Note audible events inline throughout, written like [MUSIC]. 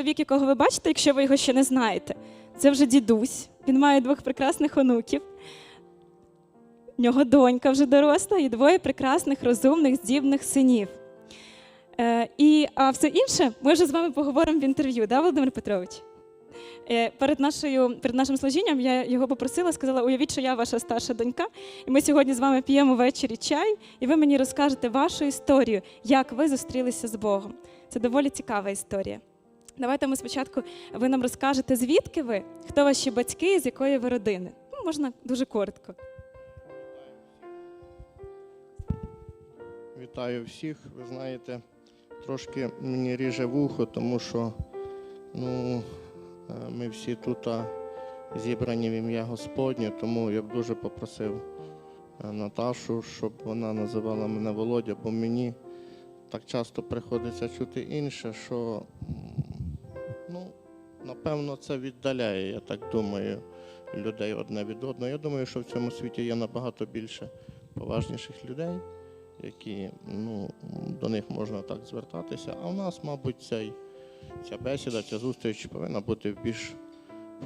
Чоловік, якого ви бачите, якщо ви його ще не знаєте, це вже дідусь. Він має двох прекрасних онуків. В нього донька вже доросла і двоє прекрасних, розумних, здібних синів. Е, і, а все інше ми вже з вами поговоримо в інтерв'ю, да, Володимир Петрович? Е, перед, нашою, перед нашим служінням я його попросила, сказала: уявіть, що я ваша старша донька, і ми сьогодні з вами п'ємо ввечері чай, і ви мені розкажете вашу історію, як ви зустрілися з Богом. Це доволі цікава історія. Давайте ми спочатку ви нам розкажете, звідки ви, хто ваші батьки, з якої ви родини. Ну, можна дуже коротко. Вітаю всіх. Ви знаєте, трошки мені ріже вухо, тому що ну, е, ми всі тут зібрані в ім'я Господнє, тому я б дуже попросив е, Наташу, щоб вона називала мене Володя, бо мені так часто приходиться чути інше, що ну, напевно це віддаляє, я так думаю, людей одне від одного. Я думаю, що в цьому світі є набагато більше поважніших людей які ну, до них можна так звертатися. А у нас, мабуть, цей, ця бесіда, ця зустріч повинна бути в більш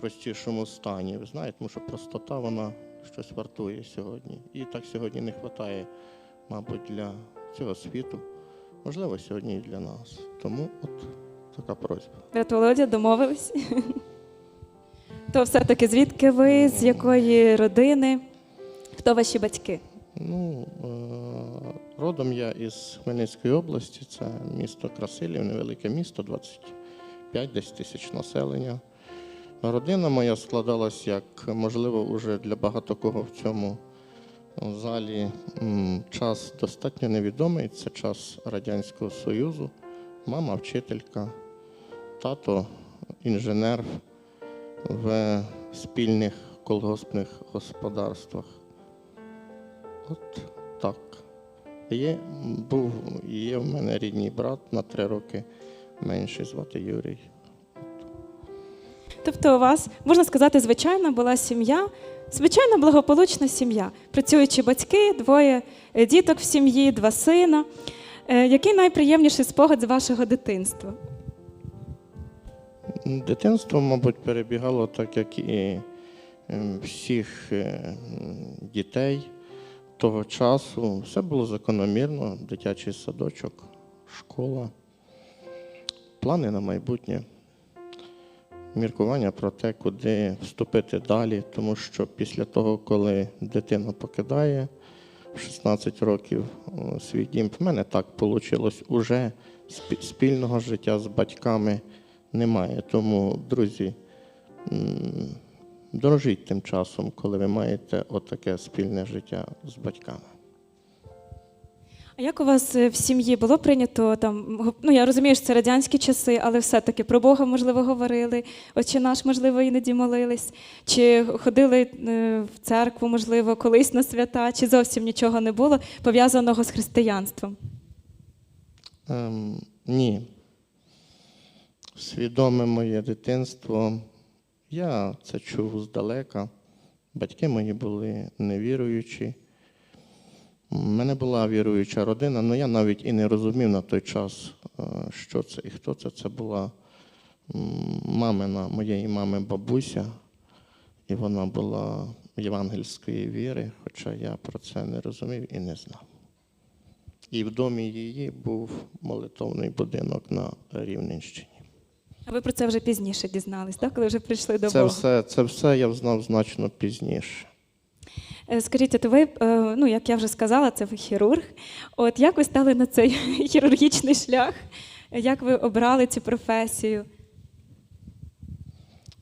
простішому стані. Ви знаєте, тому що простота вона щось вартує сьогодні. І так сьогодні не вистачає, мабуть, для цього світу. Можливо, сьогодні і для нас. Тому от така просьба. Брат Володя, домовились. [LAUGHS] То все-таки звідки ви, з якої родини, хто ваші батьки? Ну, е, родом я із Хмельницької області, це місто Красилів, невелике місто, 25 десь тисяч населення. Родина моя складалась як, можливо, уже для багато кого в цьому залі час достатньо невідомий. Це час Радянського Союзу. Мама вчителька, тато інженер в спільних колгоспних господарствах. От так. Є, був, є в мене рідний брат на три роки менший, звати Юрій. Тобто у вас, можна сказати, звичайна була сім'я, звичайна благополучна сім'я. Працюючі батьки, двоє е, діток в сім'ї, два сина. Е, Який найприємніший спогад з вашого дитинства? Дитинство, мабуть, перебігало так, як і ем, всіх е, дітей того часу. Все було закономірно, дитячий садочок, школа, плани на майбутнє, міркування про те, куди вступити далі, тому що після того, коли дитина покидає в 16 років свій дім, в мене так вийшло, уже спільного життя з батьками немає. Тому, друзі, дорожіть тим часом, коли ви маєте отаке спільне життя з батьками. А як у вас е, в сім'ї було прийнято там? Ну я розумію, що це радянські часи, але все-таки про Бога можливо говорили. Отче наш, можливо, іноді молились, чи ходили е, в церкву, можливо, колись на свята, чи зовсім нічого не було пов'язаного з християнством. Ем, ні. Свідоме моє дитинство. Я це чув здалека. Батьки мої були невіруючі. У мене була віруюча родина, але я навіть і не розумів на той час, е, що це і хто це. Це була мамина, моєї мами бабуся, і вона була євангельської віри, хоча я про це не розумів і не знав. І в домі її був молитовний будинок на Рівненщині. А ви про це вже пізніше дізнались, так? коли вже прийшли до Це Бога. все, це все я знав значно пізніше. Е, Скажіть, от ви, е, ну як я вже сказала, це ви хірург. От як ви стали на цей [LAUGHS] хірургічний шлях? Як ви обрали цю професію?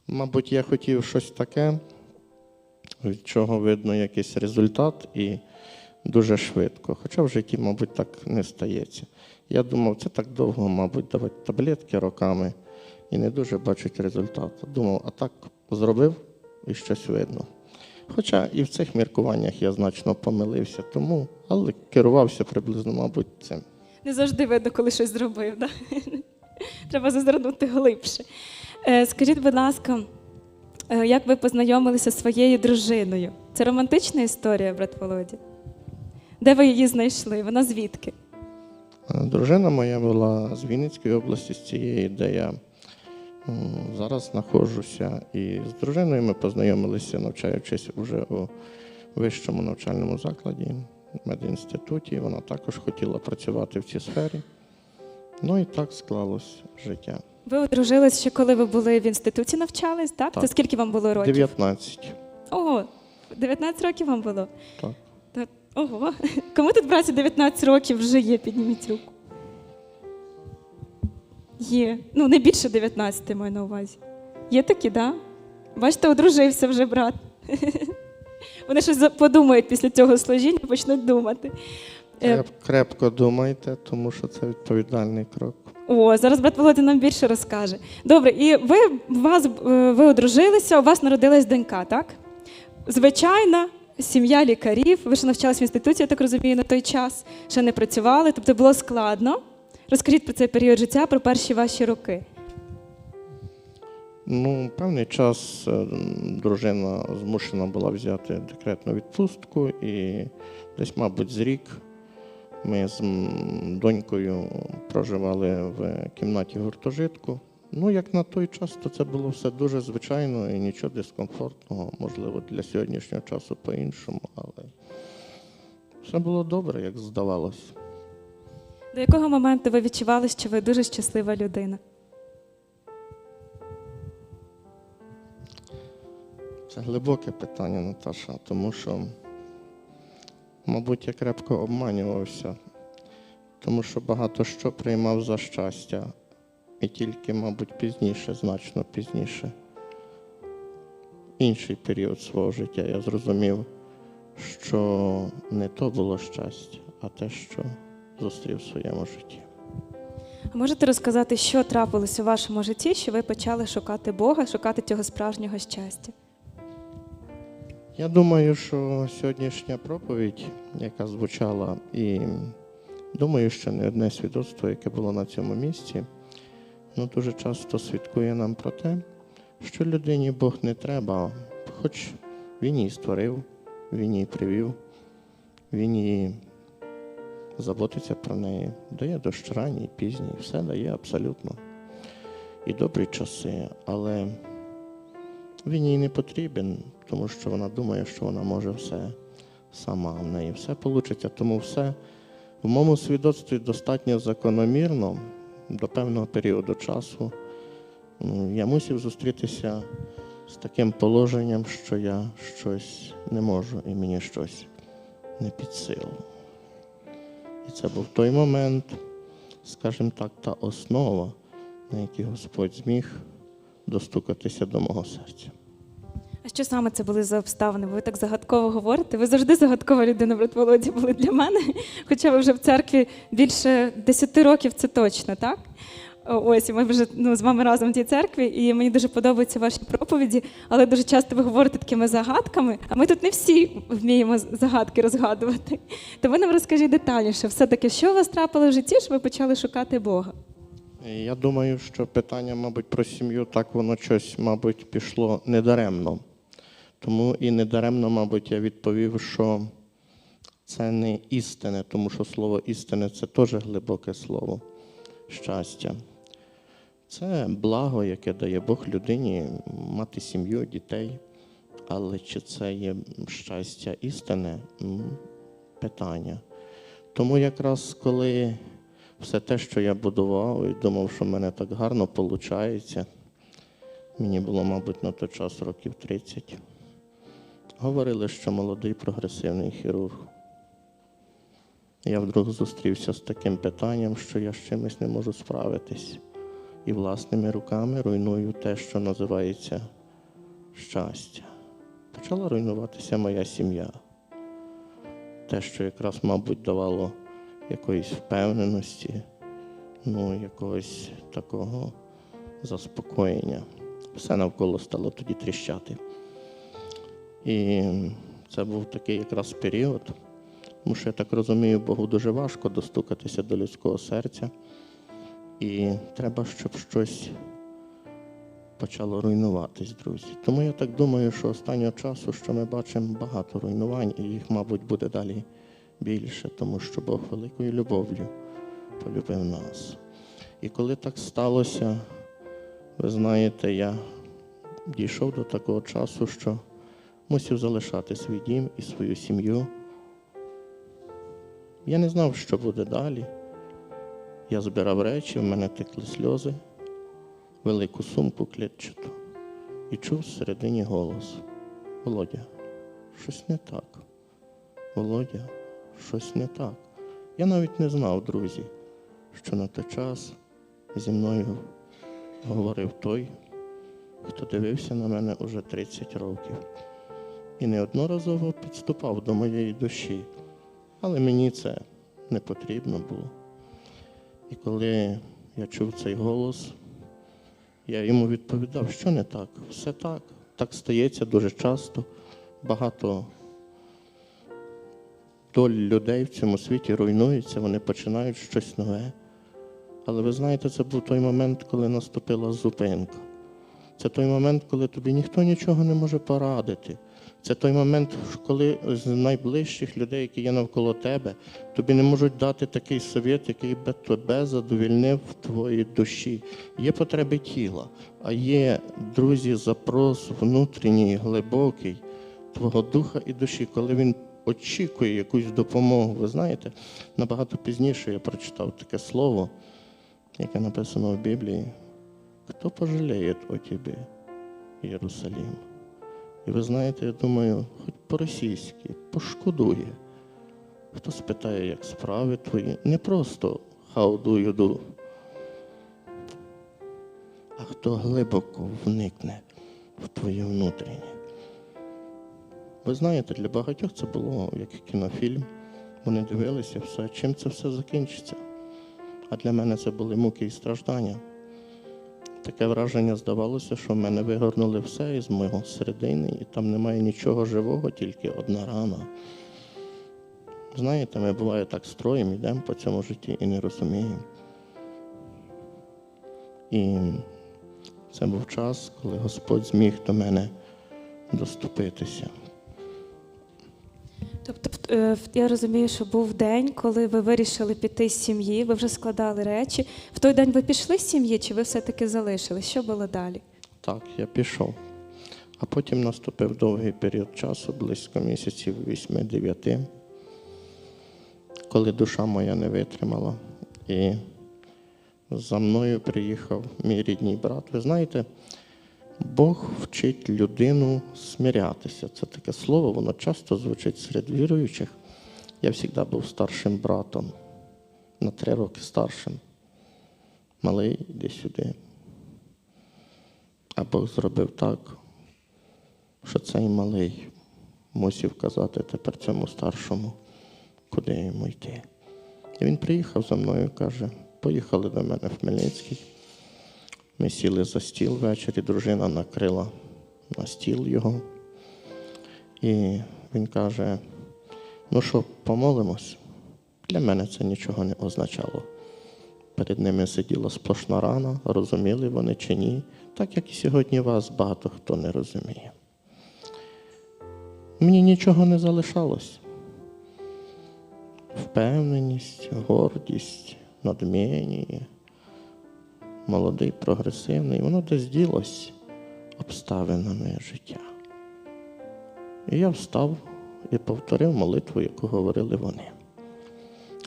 Мабуть, я хотів щось таке, від чого видно якийсь результат і дуже швидко. Хоча в житті, мабуть, так не стається. Я думав, це так довго, мабуть, давати таблетки роками і не дуже бачить результату. Думав, а так зробив і щось видно. Хоча і в цих міркуваннях я значно помилився, тому, але керувався приблизно, мабуть, цим. Не завжди видно, коли щось зробив. Да? [LAUGHS] Треба зазирнути глибше. Е, Скажіть, будь ласка, е, як ви познайомилися зі своєю дружиною? Це романтична історія, брат Володя? Де ви її знайшли? Вона звідки? Дружина моя була з Вінницької області, з цієї, де я Зараз знаходжуся і з дружиною ми познайомилися, навчаючись вже у вищому навчальному закладі, медінституті. Вона також хотіла працювати в цій сфері. Ну і так склалось життя. Ви одружились ще коли ви були в інституті навчались, так? Так. Це скільки вам було років? 19. Ого, 19 років вам було. Так. Та- Ого. Кому тут браті 19 років вже є? Підніміть руку. Є. Ну, не більше 19 маю на увазі. Є такі, так? Да? Бачите, одружився вже брат. [LAUGHS] Вони щось подумають після цього служіння, почнуть думати. Е, Креп- Крепко думайте, тому що це відповідальний крок. О, зараз брат Володя нам більше розкаже. Добре, і ви вас е, ви одружилися, у вас народилась донька, так? Звичайна сім'я лікарів. Ви ж навчалися в інституті, я так розумію, на той час, ще не працювали, тобто було складно. Розкажіть про цей період життя, про перші ваші роки. Ну, певний час е, дружина змушена була взяти декретну відпустку, і десь, мабуть, з рік ми з донькою проживали в кімнаті гуртожитку. Ну, як на той час, то це було все дуже звичайно і нічого дискомфортного, можливо, для сьогоднішнього часу по-іншому, але все було добре, як здавалось. До якого моменту ви відчували, що ви дуже щаслива людина? Це глибоке питання, Наташа, тому що, мабуть, я крепко обманювався, тому що багато що приймав за щастя, і тільки, мабуть, пізніше, значно пізніше, інший період свого життя я зрозумів, що не то було щастя, а те, що зустрів в своєму житті. А можете розказати, що трапилось у вашому житті, що ви почали шукати Бога, шукати цього справжнього щастя? Я думаю, що сьогоднішня проповідь, яка звучала, і думаю, що не одне свідоцтво, яке було на цьому місці, ну, дуже часто свідкує нам про те, що людині Бог не треба, хоч він її створив, він її привів, він її заботиться про неї, дає дощ ранній, пізній, все дає абсолютно. І добрі часи, але він їй не потрібен, тому що вона думає, що вона може все сама. В неї все вийде, тому все в моєму свідоцтві достатньо закономірно до певного періоду часу. Я мусив зустрітися з таким положенням, що я щось не можу і мені щось не під силу. І це був той момент, скажімо так, та основа, на якій Господь зміг достукатися до мого серця. А що саме це були за обставини? Ви так загадково говорите. Ви завжди загадкова людина, брат Володі, були для мене. Хоча ви вже в церкві більше 10 років, це точно, так? Ось, ми вже ну, з вами разом в тій церкві, і мені дуже подобаються ваші проповіді, але дуже часто ви говорите такими загадками, а ми тут не всі вміємо загадки розгадувати. [LAUGHS] То ви нам розкажіть детальніше, все-таки, що у вас трапило в житті, що ви почали шукати Бога? Я думаю, що питання, мабуть, про сім'ю так воно щось, мабуть, пішло недаремно. Тому і недаремно, мабуть, я відповів, що це не істине, тому що слово істине це теж глибоке слово щастя. Це благо, яке дає Бог людині мати сім'ю, дітей. Але чи це є щастя істине? Питання. Тому якраз коли все те, що я будував, і думав, що в мене так гарно виходить. Мені було, мабуть, на той час років 30. Говорили, що молодий прогресивний хірург. Я вдруг зустрівся з таким питанням, що я з чимось не можу справитись. І власними руками руйную те, що називається щастя. Почала руйнуватися моя сім'я. Те, що якраз, мабуть, давало якоїсь впевненості, ну, якогось такого заспокоєння. Все навколо стало тоді тріщати. І це був такий якраз період, тому що я так розумію, Богу дуже важко достукатися до людського серця. І треба, щоб щось почало руйнуватись, друзі. Тому я так думаю, що останнього часу, що ми бачимо багато руйнувань, і їх, мабуть, буде далі більше, тому що Бог великою любов'ю полюбив нас. І коли так сталося, Ви знаєте, я дійшов до такого часу, що мусив залишати свій дім і свою сім'ю. Я не знав, що буде далі. Я збирав речі, в мене текли сльози, велику сумку клітчату і чув всередині голос. Володя, щось не так. Володя, щось не так. Я навіть не знав, друзі, що на той час зі мною говорив той, хто дивився на мене уже 30 років і неодноразово підступав до моєї душі. Але мені це не потрібно було. І коли я чув цей голос, я йому відповідав, що не так, все так. Так стається дуже часто. Багато доль людей в цьому світі руйнується, вони починають щось нове. Але ви знаєте, це був той момент, коли наступила зупинка. Це той момент, коли тобі ніхто нічого не може порадити. Це той момент, коли з найближчих людей, які є навколо тебе, тобі не можуть дати такий совет, який би тебе задовільнив в твоїй душі. Є потреби тіла, а є, друзі, запрос внутрішній, глибокий твого духа і душі, коли він очікує якусь допомогу. Ви знаєте, набагато пізніше я прочитав таке слово, яке написано в Біблії. Хто пожаліє о тебе, Єрусалім? І ви знаєте, я думаю, хоч по-російськи, пошкодує. Хто спитає, як справи твої, не просто how do you do, а хто глибоко вникне в твоє внутрішнє. Ви знаєте, для багатьох це було як кінофільм. Вони дивилися все, чим це все закінчиться. А для мене це були муки і страждання. Таке враження здавалося, що в мене вигорнули все із мого середини, і там немає нічого живого, тільки одна рана. Знаєте, ми буває так строїмо, йдемо по цьому житті і не розуміємо. І це був час, коли Господь зміг до мене доступитися. Тобто, е, я розумію, що був день, коли ви вирішили піти з сім'ї, ви вже складали речі. В той день ви пішли з сім'ї, чи ви все-таки залишились? Що було далі? Так, я пішов. А потім наступив довгий період часу, близько місяців 8-9, коли душа моя не витримала. І за мною приїхав мій рідний брат. Ви знаєте, Бог вчить людину смирятися. Це таке слово, воно часто звучить серед віруючих. Я завжди був старшим братом, на три роки старшим. Малий, іди сюди. А Бог зробив так, що цей малий мусив казати тепер цьому старшому, куди йому йти. І він приїхав за мною каже, поїхали до мене в Хмельницький. Ми сіли за стіл ввечері, дружина накрила на стіл його. І він каже: ну що, помолимось? Для мене це нічого не означало. Перед ними сиділа сплошна рана, розуміли вони чи ні, так як і сьогодні вас багато хто не розуміє. Мені нічого не залишалось. Впевненість, гордість, надміння, молодий, прогресивний, воно десь ділось обставинами життя. І я встав і повторив молитву, яку говорили вони.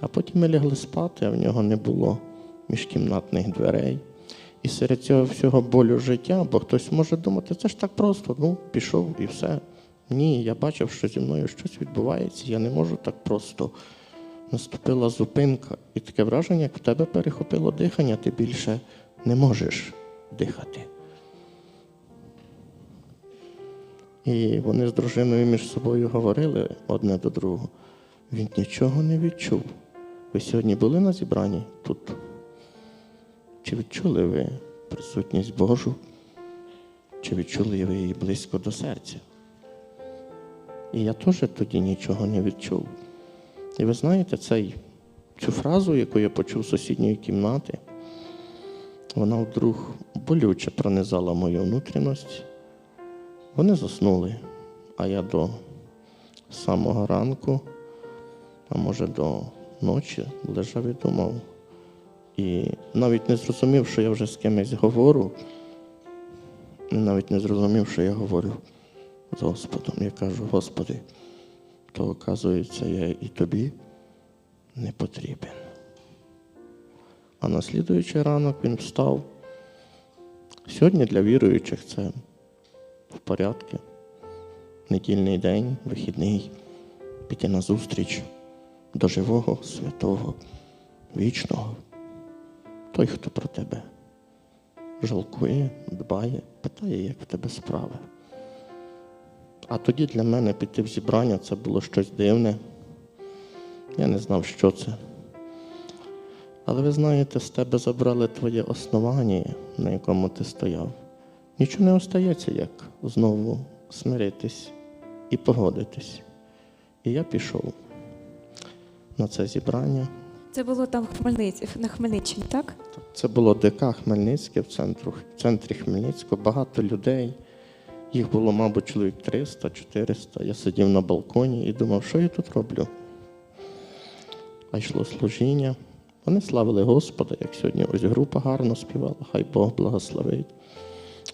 А потім ми лягли спати, а в нього не було міжкімнатних дверей. І серед цього всього болю життя, бо хтось може думати, це ж так просто, ну, пішов і все. Ні, я бачив, що зі мною щось відбувається, я не можу так просто. Наступила зупинка, і таке враження, як в тебе перехопило дихання, ти більше не можеш дихати. І вони з дружиною між собою говорили одне до другого. Він нічого не відчув. Ви сьогодні були на зібранні тут? Чи відчули ви присутність Божу? Чи відчули ви її близько до серця? І я теж тоді нічого не відчув. І ви знаєте, цей, цю фразу, яку я почув з сусідньої кімнати, вона вдруг болюче пронизала мою внутрішність. Вони заснули, а я до самого ранку, а може до ночі лежав і думав. І навіть не зрозумів, що я вже з кимось говорю, навіть не зрозумів, що я говорю з Господом. Я кажу, Господи, то оказується, я і тобі не потрібен. А на слідуючий ранок він встав. Сьогодні для віруючих це в порядку. Недільний день, вихідний, піти на зустріч до живого, святого, вічного. Той, хто про тебе жалкує, дбає, питає, як в тебе справи. А тоді для мене піти в зібрання це було щось дивне. Я не знав, що це. Але ви знаєте, з тебе забрали твоє основання, на якому ти стояв. Нічого не остається, як знову смиритись і погодитись. І я пішов на це зібрання. Це було там в Хмельниці, на Хмельниччині, так? Це було ДК Хмельницьке в, центру, в центрі Хмельницького. Багато людей. Їх було, мабуть, чоловік 300-400. Я сидів на балконі і думав, що я тут роблю. А йшло служіння. Вони славили Господа, як сьогодні ось група гарно співала, хай Бог благословить.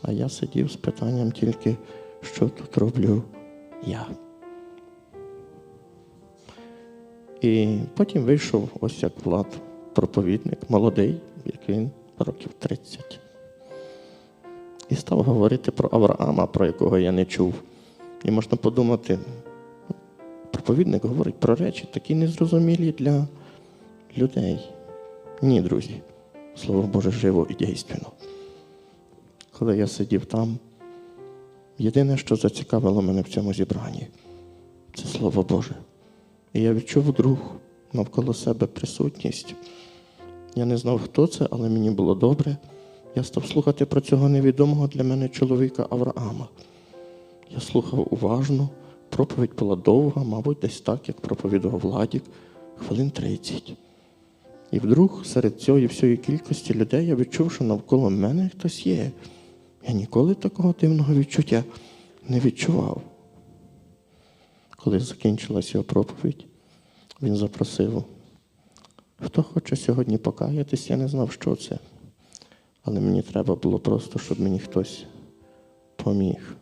А я сидів з питанням тільки, що тут роблю я. І потім вийшов ось як Влад, проповідник, молодий, як він, років 30. І став говорити про Авраама, про якого я не чув. І можна подумати, проповідник говорить про речі, такі незрозумілі для людей. Ні, друзі, слово Боже живо і дійственно. Коли я сидів там, єдине, що зацікавило мене в цьому зібранні, це Слово Боже. І я відчув вдруг навколо себе присутність. Я не знав, хто це, але мені було добре. Я став слухати про цього невідомого для мене чоловіка Авраама. Я слухав уважно, проповідь була довга, мабуть, десь так, як проповідував Владік, хвилин 30. І вдруг серед цієї всієї кількості людей я відчув, що навколо мене хтось є. Я ніколи такого дивного відчуття не відчував. Коли закінчилась його проповідь, він запросив, хто хоче сьогодні покаятись, я не знав, що це. Але мені треба було просто, щоб мені хтось поміг.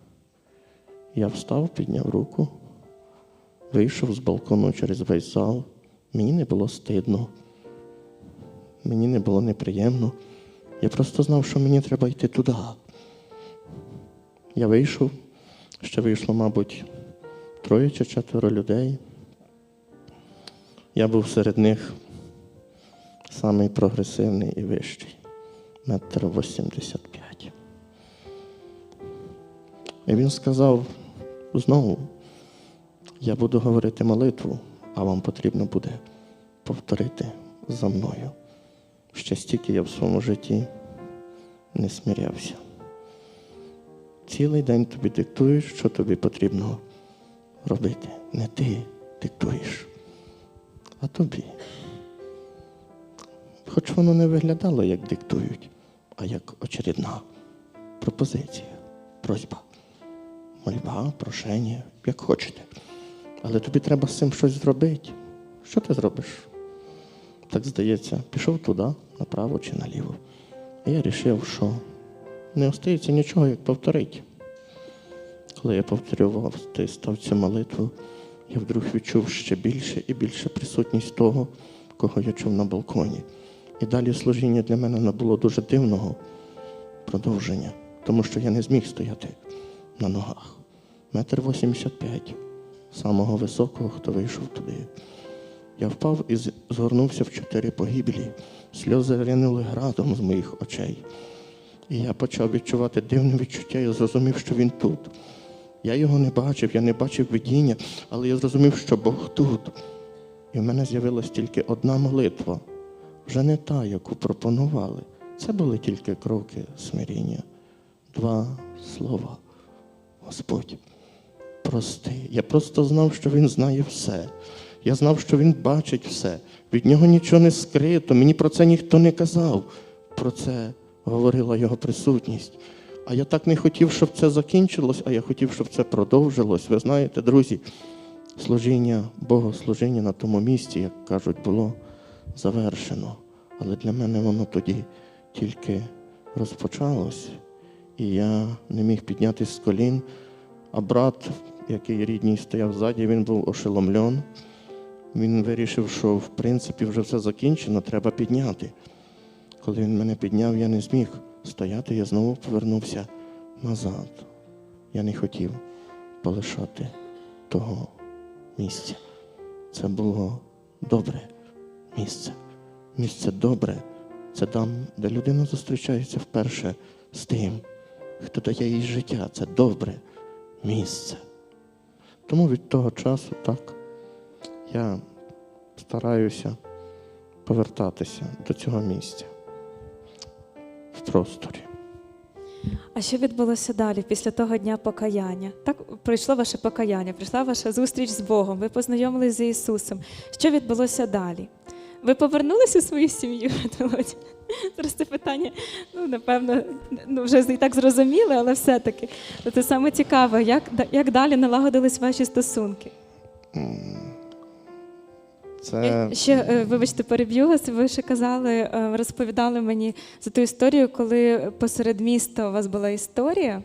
Я встав, підняв руку, вийшов з балкону через весь зал. Мені не було стидно, мені не було неприємно. Я просто знав, що мені треба йти туди. Я вийшов, ще вийшло, мабуть, троє чи четверо людей. Я був серед них самий прогресивний і вищий, метр 85. І він сказав знову, я буду говорити молитву, а вам потрібно буде повторити за мною. Ще стільки я в своєму житті не смірявся. Цілий день тобі диктують, що тобі потрібно робити. Не ти диктуєш, а тобі. Хоч воно не виглядало, як диктують, а як очередна пропозиція, просьба, мольба, прошення, як хочете. Але тобі треба з цим щось зробити. Що ти зробиш? Так здається, пішов туди, направо чи наліво. І я вирішив, що не остається нічого, як повторити. Коли я повторював ти став цю молитву, я вдруг відчув ще більше і більше присутність того, кого я чув на балконі. І далі служіння для мене набуло дуже дивного продовження, тому що я не зміг стояти на ногах. Метр вісімдесят п'ять, самого високого, хто вийшов туди. Я впав і згорнувся в чотири погибелі. Сльози ринули градом з моїх очей. І я почав відчувати дивне відчуття, я зрозумів, що він тут. Я його не бачив, я не бачив видіння, але я зрозумів, що Бог тут. І в мене з'явилась тільки одна молитва, вже не та, яку пропонували. Це були тільки кроки смиріння. Два слова. Господь, прости. Я просто знав, що Він знає все. Я знав, що Він бачить все. Від нього нічого не скрито. Мені про це ніхто не казав. Про це говорила його присутність. А я так не хотів, щоб це закінчилось, а я хотів, щоб це продовжилось. Ви знаєте, друзі, служіння, богослужіння на тому місці, як кажуть, було завершено. Але для мене воно тоді тільки розпочалось. і я не міг піднятися з колін. А брат, який рідній стояв ззаді, він був ошеломлен. Він вирішив, що в принципі вже все закінчено, треба підняти. Коли він мене підняв, я не зміг стояти, я знову повернувся назад. Я не хотів полишати того місця. Це було добре місце. Місце добре це там, де людина зустрічається вперше з тим, хто дає їй життя. Це добре місце. Тому від того часу так я стараюся повертатися до цього місця в просторі. А що відбулося далі після того дня покаяння? Так пройшло ваше покаяння, прийшла ваша зустріч з Богом, ви познайомилися з Ісусом. Що відбулося далі? Ви повернулися у свою сім'ю? [LAUGHS] Зараз це питання, ну, напевно, ну, вже і так зрозуміли, але все-таки. Це саме цікаво, як, як далі налагодились ваші стосунки? Це Ще, е, вибачте, переб'ю вас. Ви ще казали, е, розповідали мені за ту історію, коли посеред міста у вас була історія.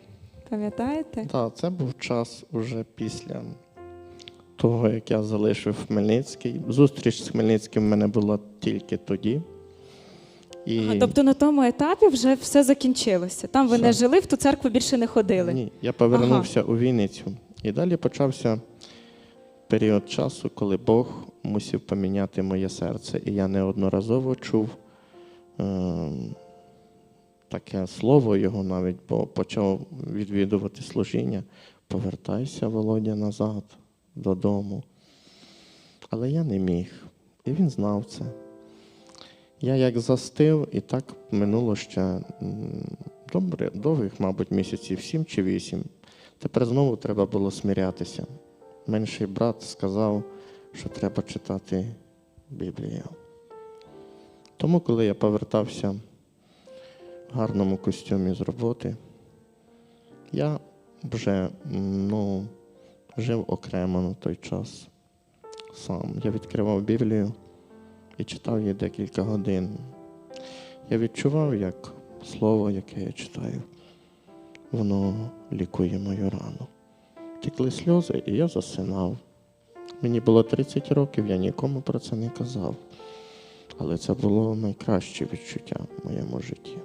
Пам'ятаєте? Так, це був час уже після того, як я залишив Хмельницький. Зустріч з Хмельницьким в мене була тільки тоді. І... А, тобто на тому етапі вже все закінчилося. Там ви Все. не жили, в ту церкву більше не ходили. Ні, я повернувся у Вінницю. І далі почався період часу, коли Бог мусив поміняти моє серце. І я неодноразово чув ем, таке слово його навіть, бо почав відвідувати служіння. Повертайся, Володя, назад додому. Але я не міг. І він знав це. Я як застив, і так минуло ще добре, довгих, мабуть, місяців сім чи вісім. Тепер знову треба було смирятися. Менший брат сказав, що треба читати Біблію. Тому, коли я повертався в гарному костюмі з роботи, я вже ну, жив окремо на той час сам. Я відкривав Біблію і читав її декілька годин. Я відчував, як слово, яке я читаю, воно лікує мою рану. Текли сльози, і я засинав. Мені було 30 років, я нікому про це не казав. Але це було найкраще відчуття в моєму житті.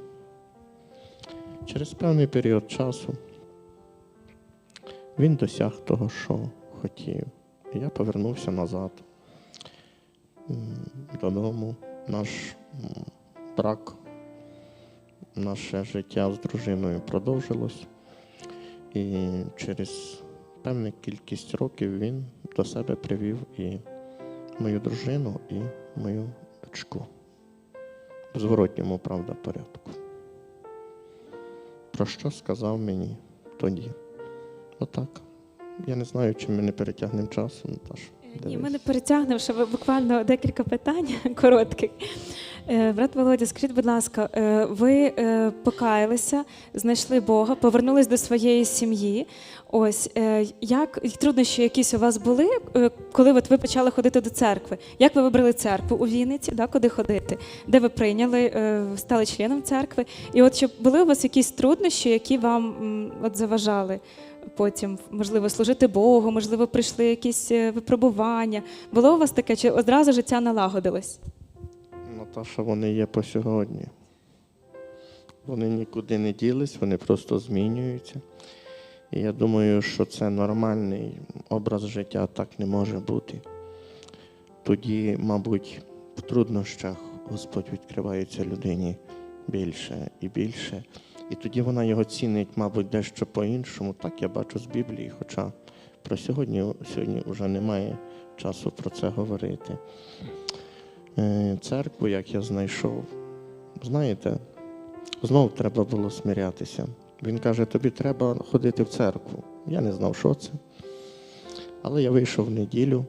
Через певний період часу він досяг того, що хотів. Я повернувся назад додому. Наш брак, наше життя з дружиною продовжилось. І через певну кількість років він до себе привів і мою дружину, і мою дочку. В зворотньому, правда, порядку. Про що сказав мені тоді? Отак. Я не знаю, чи ми не перетягнемо часу, Наташа. Ні, ми Дивись. не перетягнемо, ще буквально декілька питань [LAUGHS] коротких. Е, Брат Володя, скажіть, будь ласка, е, ви е, покаялися, знайшли Бога, повернулись до своєї сім'ї. Ось е, як труднощі якісь у вас були, е, коли от ви почали ходити до церкви? Як ви вибрали церкву у Вінниці, да, куди ходити? Де ви прийняли, е, стали членом церкви? І от чи були у вас якісь труднощі, які вам от заважали? Потім, можливо, служити Богу, можливо, прийшли якісь е, випробування. Було у вас таке, чи одразу життя налагодилось? Наташа, вони є по сьогодні. Вони нікуди не ділись, вони просто змінюються. І я думаю, що це нормальний образ життя, так не може бути. Тоді, мабуть, в труднощах Господь відкривається людині більше і більше. І тоді вона його цінить, мабуть, дещо по-іншому. Так я бачу з Біблії, хоча про сьогодні, сьогодні вже немає часу про це говорити. Е, Церкву, як я знайшов, знаєте, знов треба було смирятися. Він каже, тобі треба ходити в церкву. Я не знав, що це. Але я вийшов в неділю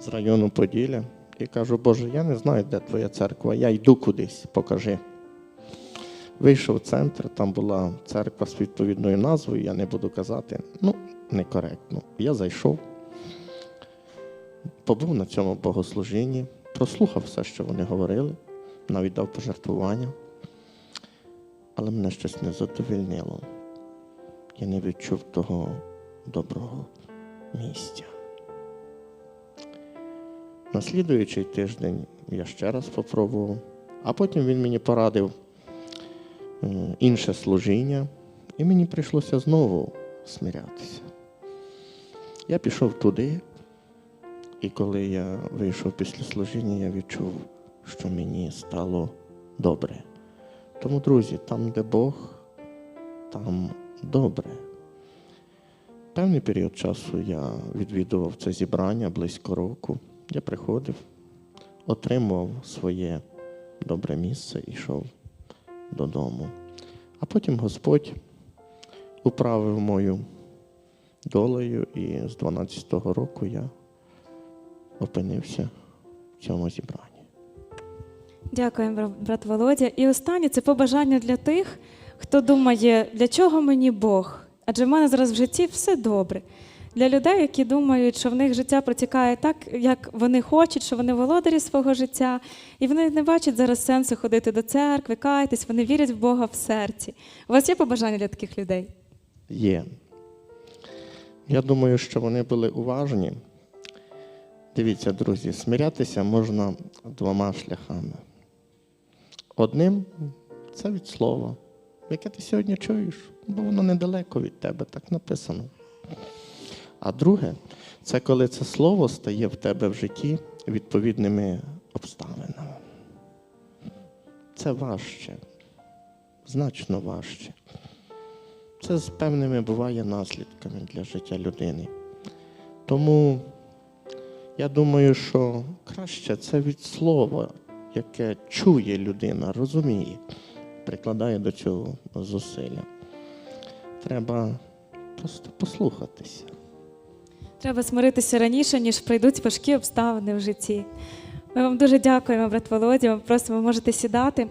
з району Поділля і кажу, Боже, я не знаю, де твоя церква, я йду кудись, покажи. Вийшов в центр, там була церква з відповідною назвою, я не буду казати. Ну, некоректно. Я зайшов, побув на цьому богослужінні, прослухав все, що вони говорили, навіть дав пожертвування. але мене щось не задовольнило. Я не відчув того доброго місця. На слідуючий тиждень я ще раз попробував, а потім він мені порадив інше служіння, і мені прийшлося знову смирятися. Я пішов туди, і коли я вийшов після служіння, я відчув, що мені стало добре. Тому, друзі, там, де Бог, там добре. Певний період часу я відвідував це зібрання близько року. Я приходив, отримував своє добре місце і йшов додому. А потім Господь управив мою долею, і з 12-го року я опинився в цьому зібранні. Дякуємо, брат Володя. І останнє це побажання для тих, хто думає, для чого мені Бог? Адже в мене зараз в житті все добре. Для людей, які думають, що в них життя протікає так, як вони хочуть, що вони володарі свого життя, і вони не бачать зараз сенсу ходити до церкви, каятись, вони вірять в Бога в серці. У вас є побажання для таких людей? Є. Я думаю, що вони були уважні. Дивіться, друзі, смирятися можна двома шляхами. Одним це від слова, яке ти сьогодні чуєш, бо воно недалеко від тебе, так написано. А друге, це коли це слово стає в тебе в житті відповідними обставинами. Це важче, значно важче. Це з певними буває наслідками для життя людини. Тому я думаю, що краще це від слова, яке чує людина, розуміє, прикладає до цього зусилля. Треба просто послухатися. Треба смиритися раніше, ніж прийдуть важкі обставини в житті. Ми вам дуже дякуємо, брат Володя. Ми просимо, можете сідати.